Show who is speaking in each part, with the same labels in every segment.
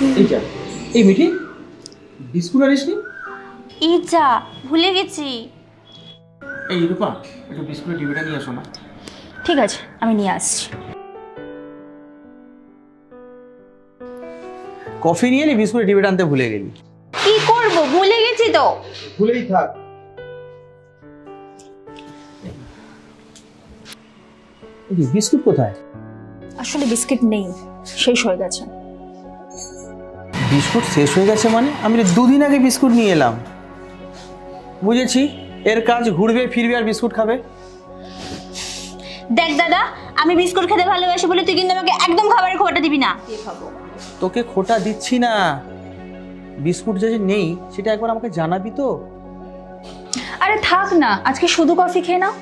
Speaker 1: এই যা এই মিঠি বিস্কুট আনিস নি?
Speaker 2: এই যা ভুলে গেছি।
Speaker 1: এই রূপা একটু বিস্কুটের ডিবিটা নিয়ে এসো না।
Speaker 3: ঠিক আছে আমি নিয়ে আসছি।
Speaker 1: কফি নিয়ে এলি বিস্কুটের ডিবিটা আনতে ভুলে গেলি?
Speaker 2: কি করব ভুলে গেছি তো।
Speaker 1: ভুলেই থাক। বিস্কুট কোথায়?
Speaker 3: আসলে বিস্কিট নেই শেষ হয়ে গেছে।
Speaker 1: বিস্কুট শেষ হয়ে গেছে মানে? আমি দুদিন আগে বিস্কুট নিয়ে এলাম। বুঝেছি? এর কাজ ঘুরবে ফিরবে আর বিস্কুট খাবে।
Speaker 2: দেখ দাদা আমি বিস্কুট খেতে ভালোবাসি বলে তুই কিন্তু আমাকে একদম খাবারের খোটা দিবি না।
Speaker 1: তোকে খোটা দিচ্ছি না। বিস্কুট যে যে নেই সেটা একবার আমাকে জানাবি তো?
Speaker 3: আরে থাক না আজকে শুধু কফি খেয়ে নাও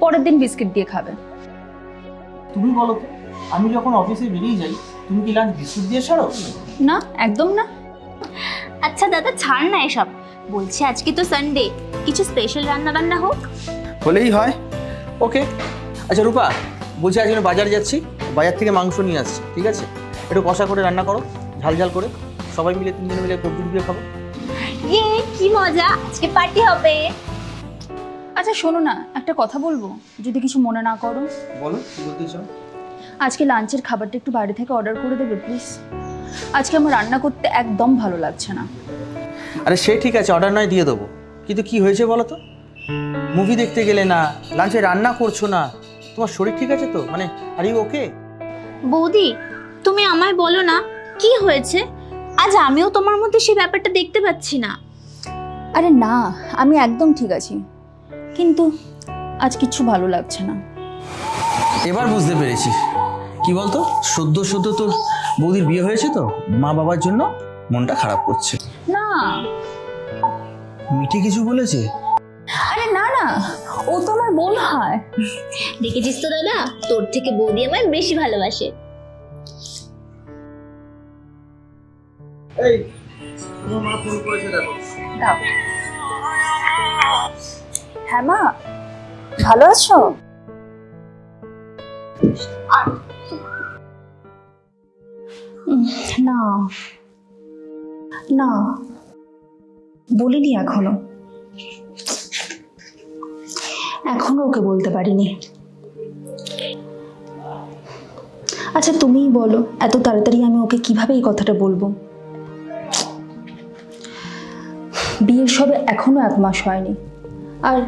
Speaker 3: পরের দিন বিস্কিট দিয়ে খাবে।
Speaker 1: তুমি বলো তো। আমি যখন অফিসে বেরিয়ে যাই তুমি কি লাঞ্চ বিস্কুট দিয়ে ছাড়ো?
Speaker 3: না একদম না।
Speaker 2: আচ্ছা দাদা ছাড় না এসব। বলছি আজকে তো সানডে কিছু স্পেশাল রান্না বান্না হোক?
Speaker 1: হলেই হয়। ওকে আচ্ছা রূপা বলছি আজ আমি বাজারে যাচ্ছি বাজার থেকে মাংস নিয়ে আসছি ঠিক আছে? একটু কষা করে রান্না করো ঝাল ঝাল করে। সবাই মিলে তিনজন মিলে কবজি দিয়ে খাব।
Speaker 2: ইয়ে কি মজা! আজকে পার্টি হবে।
Speaker 3: আচ্ছা শোনো না একটা কথা বলব। যদি কিছু মনে না করো।
Speaker 1: বলো কি বলতে চাও?
Speaker 3: আজকে লাঞ্চের খাবারটা একটু বাড়ি থেকে অর্ডার করে দেবে প্লিজ। আজকে আমার রান্না করতে একদম ভালো লাগছে না।
Speaker 1: আরে সে ঠিক আছে অর্ডার নয় দিয়ে দেবো। কিন্তু কি হয়েছে বলো তো? মুভি দেখতে গেলে না লাঞ্চে রান্না করছ না। তোমার শরীর ঠিক আছে তো? মানে আর ইউ ওকে
Speaker 2: বৌদি তুমি আমায় বলো না কি হয়েছে? আজ আমিও তোমার মধ্যে সেই ব্যাপারটা দেখতে পাচ্ছি না।
Speaker 3: আরে না আমি একদম ঠিক আছি। কিন্তু আজ কিচ্ছু ভালো লাগছে না।
Speaker 1: এবার বুঝতে পেরেছি। কি বলতো? সদ্য সদ্য তোর বৌদির বিয়ে হয়েছে তো? মা বাবার জন্য মনটা খারাপ করছে।
Speaker 3: না।
Speaker 1: মিঠি কিছু বলেছে?
Speaker 3: আরে না না। ও তো আমার বোন হয়।
Speaker 2: দেখেছিস তো দাদা? তোর থেকে বৌদি আমায় বেশি ভালোবাসে।
Speaker 1: এই তোমার মা ফোন করেছে দেখো।
Speaker 3: দাও। হ্যাঁ মা ভালো আছো? না। না। বলিনি এখনও। এখনও ওকে বলতে পারিনি। আচ্ছা তুমিই বলো, এত তাড়াতাড়ি আমি ওকে কীভাবে এই কথাটা বলব? বিয়ের সবে এখনও এক মাস হয়নি। আর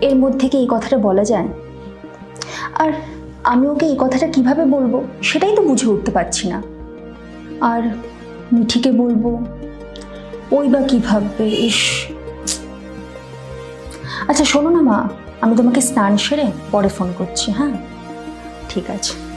Speaker 3: এর মধ্যে কি এই কথাটা বলা যায়? আর আমি ওকে এই কথাটা কীভাবে বলব সেটাই তো বুঝে উঠতে পারছি না। আর মিঠিকে বলব, ওই বা কী ভাববে? ইস। আচ্ছা শোনো না মা, আমি তোমাকে স্নান সেরে পরে ফোন করছি হ্যাঁ? ঠিক আছে।